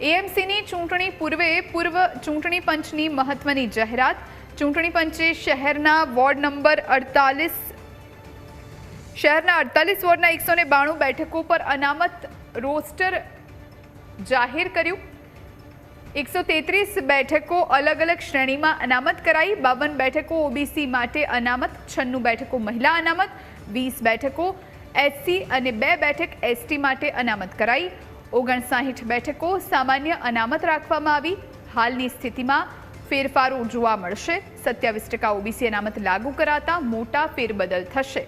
એએમસીની ચૂંટણી પૂર્વે પૂર્વ ચૂંટણી પંચની મહત્વની જાહેરાત. ચૂંટણી પંચે શહેરના વોર્ડ નંબર અડતાલીસ શહેરના અડતાલીસ વોર્ડના એકસો ને બાણું બેઠકો પર અનામત રોસ્ટર જાહેર કર્યું. એકસો તેત્રીસ બેઠકો અલગ અલગ શ્રેણીમાં અનામત કરાઈ. બાવન બેઠકો ઓબીસી માટે અનામત, છન્નું બેઠકો મહિલા અનામત, વીસ બેઠકો એસસી અને બે બેઠક એસટી માટે અનામત કરાઈ. ઓગણસાઠ બેઠકો સામાન્ય અનામત રાખવામાં આવી. હાલની સ્થિતિમાં ફેરફારો જોવા મળશે. સત્યાવીસ ટકા ઓબીસી અનામત લાગુ કરાતા મોટા ફેરબદલ થશે.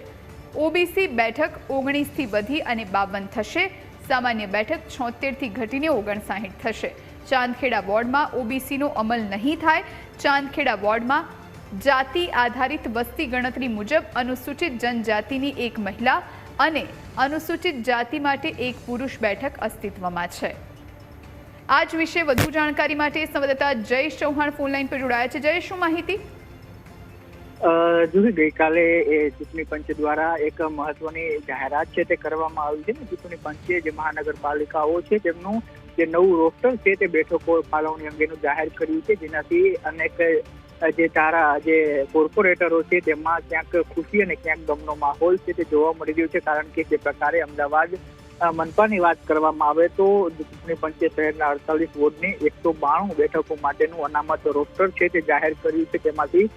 ઓબીસી બેઠક ઓગણીસથી વધી અને બાવન થશે. સામાન્ય બેઠક છોતેરથી ઘટીને ઓગણસાઠ થશે. ચાંદખેડા વોર્ડમાં ઓબીસીનો અમલ નહીં થાય. ચાંદખેડા વોર્ડમાં જાતિ આધારિત વસ્તી ગણતરી મુજબ અનુસૂચિત જનજાતિની એક મહિલા અને અનુસૂચિત જાતિ માટે એક પુરુષ બેઠક અસ્તિત્વમાં છે. આ જ વિશે વધુ જાણકારી માટે સંવાદદાતા જયેશ ચૌહાણ ફોનલાઈન પર જોડાયા છે. જય, શું માહિતી? જુદી ગઈકાલે એ ચૂંટણી પંચ દ્વારા એક મહત્વની જાહેરાત છે તે કરવામાં આવી છે ને. ચૂંટણી પંચે જે મહાનગરપાલિકાઓ છે તેમનું જે નવું રોસ્ટર છે તે બેઠકો ફાળવણી અંગેનું જાહેર કર્યું છે. જેનાથી અનેક જે તારા જે કોર્પોરેટરો છે, તેમાં ક્યાંક ખુશી અને ક્યાંક ગમનો માહોલ છે તે જોવા મળી રહ્યો છે. કારણ કે જે પ્રકારે અમદાવાદ મનપાની વાત કરવામાં આવે તો ચૂંટણી પંચે શહેરના અડતાલીસ વોર્ડની એકસો બાણું બેઠકો માટેનું અનામત રોસ્ટર છે તે જાહેર કર્યું છે. તેમાંથી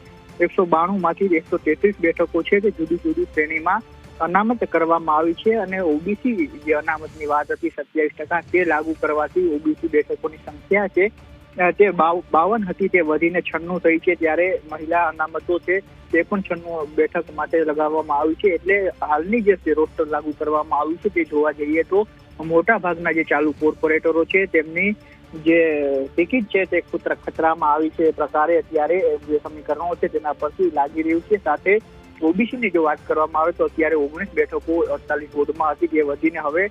એકસો બાણું માંથી એકસો તેત્રીસ બેઠકો છે તે જુદી જુદી શ્રેણીમાં અનામત કરવામાં આવી છે અને ઓબીસી જે અનામતની વાત હતી, સત્યાવીસ ટકા તે લાગુ કરવાથી ઓબીસી બેઠકોની સંખ્યા છે તે બાવ- બાવન હતી તે વધીને છન્નું થઈ છે ત્યારે મહિલા અનામતો છે તે પણ છન્નું બેઠક માટે લગાવવામાં આવી છે એટલે હાલની જે રોસ્ટર લાગુ કરવામાં આવ્યું છે તે જોવા જઈએ તો મોટા ભાગના જે ચાલુ કોર્પોરેટરો છે તેમની જે ટિકિટ છે તે ખુતરા ખતરામાં આવી છે એ પ્રકારે અત્યારે જે સમીકરણો છે તેના પરથી લાગી રહ્યું છે સાથે ઓબીસી ની જો વાત કરવામાં આવે તો અત્યારે ઓગણીસ બેઠકો અડતાલીસ વોર્ડમાં હતી જે વધીને હવે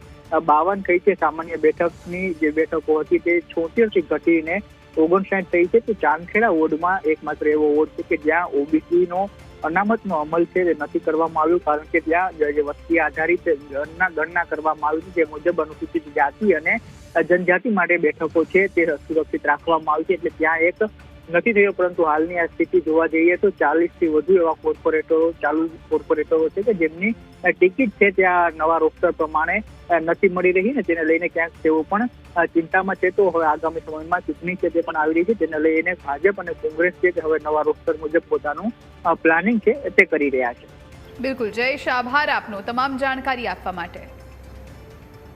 બાવન થઈ છે. સામાન્ય બેઠકની જે બેઠકો હતી તે છોતેરથી ઘટીને ઓગણસાઠ થઈ છે. તો ચાંદખેડા વોર્ડમાં એકમાત્ર એવો વોર્ડ છે કે જ્યાં ઓબીસીનો અનામતનો અમલ છે તે નથી કરવામાં આવ્યો, કારણ કે ત્યાં જે વસ્તી આધારિત ગણના ગણના કરવામાં આવી છે. જે મુજબ અનુસૂચિત જાતિ અને જનજાતિ માટે બેઠકો છે તે સુરક્ષિત રાખવામાં આવી છે. એટલે ત્યાં એક નથી થયો, પરંતુ હાલની આ સ્થિતિ જોવા જઈએ તો ચાલીસથી વધુ એવા કોર્પોરેટરો ચાલુ કોર્પોરેટરો છે કે જેમની ટિકિટ છે ત્યાં નવા રોસ્ટર પ્રમાણે નથી મળી રહી ને તેને લઈને ક્યાંક તેઓ પણ ચિંતામાં છે. તો હવે આગામી સમયમાં ચૂંટણી છે તે પણ આવી રહી છે તેને લઈને ભાજપ અને કોંગ્રેસ છે તે હવે નવા રોસ્ટર મુજબ પોતાનું પ્લાનિંગ છે તે કરી રહ્યા છે. બિલકુલ. જયેશ, આભાર આપનો તમામ જાણકારી આપવા માટે.